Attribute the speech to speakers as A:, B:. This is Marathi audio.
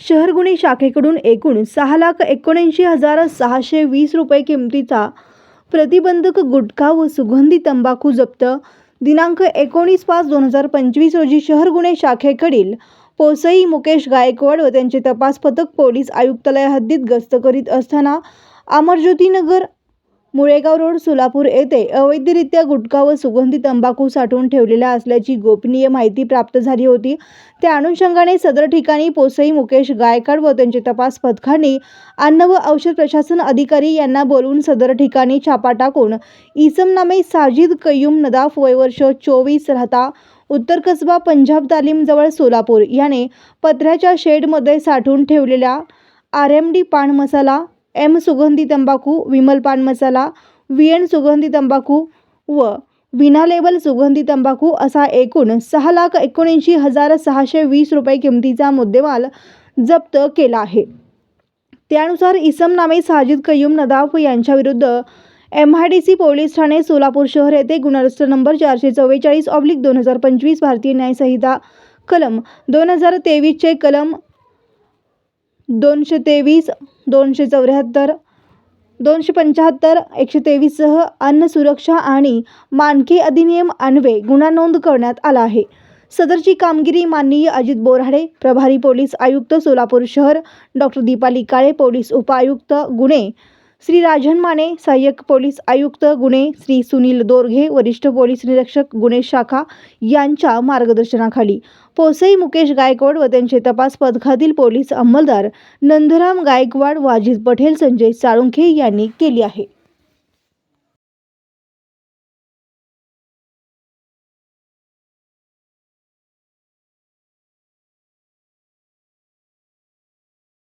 A: शहर गुन्हे शाखेकडून एकूण सहा लाख एकोणऐंशी हजार सहाशे वीस रुपये किमतीचा प्रतिबंधक गुटखा व सुगंधी तंबाखू जप्त. दिनांक एकोणीस पाच दोन हजार पंचवीस रोजी शहर गुन्हे शाखेकडील पोसई मुकेश गायकवाड व त्यांचे तपास पथक पोलीस आयुक्तालय हद्दीत गस्त करीत असताना अमरज्योतीनगर मुळेगाव रोड सोलापूर येथे अवैधरित्या गुटखा व सुगंधी तंबाखू साठवून ठेवलेल्या असल्याची गोपनीय माहिती प्राप्त झाली होती. त्या अनुषंगाने सदर ठिकाणी पोसई मुकेश गायकाड व त्यांचे तपास पथकाने अन्न व औषध प्रशासन अधिकारी यांना बोलवून सदर ठिकाणी छापा टाकून इसम नामे साजिद कय्यूम नदाफ वयवर्ष चोवीस राहता उत्तर कसबा पंजाब तालीमजवळ सोलापूर याने पत्र्याच्या शेडमध्ये साठवून ठेवलेल्या आर एम डी पान मसाला एम सुगंधी तंबाखू विमल पान मसाला व्ही एन सुगंधी तंबाखू व विना लेबल सुगंधी तंबाखू असा एकूण सहा लाख एकोणऐंशी हजार सहाशे वीस रुपये किमतीचा मुद्देमाल जप्त केला आहे. त्यानुसार इसम नामे साजिद कयूम नदाफ यांच्याविरुद्ध M I D C police Thane Solapur शहर येथे गुन्हा नंबर चारशे चव्वेचाळीस ऑब्लिक दोन हजार पंचवीस भारतीय न्यायसंहिता कलम दोन हजार तेवीसचे कलम दोनशे तेवीस दोनशे चौऱ्याहत्तर दोनशे पंच्याहत्तर एकशे तेवीससह अन्न सुरक्षा आणि मानके अधिनियम अन्वे गुन्हा नोंद करण्यात आला आहे. सदरची कामगिरी माननीय अजित बोराडे प्रभारी पोलीस आयुक्त सोलापूर शहर डॉक्टर दीपाली काळे पोलीस उपायुक्त गुन्हे श्री राजन माने सहाय्यक पोलीस आयुक्त गुन्हे श्री सुनील दोरघे वरिष्ठ पोलीस निरीक्षक गुन्हे शाखा यांच्या मार्गदर्शनाखाली. पोसई मुकेश गायकवाड व त्यांचे तपास पथकातील पोलीस अंमलदार नंदराम गायकवाड वाजिद पटेल संजय साळुंखे यांनी केली आहे.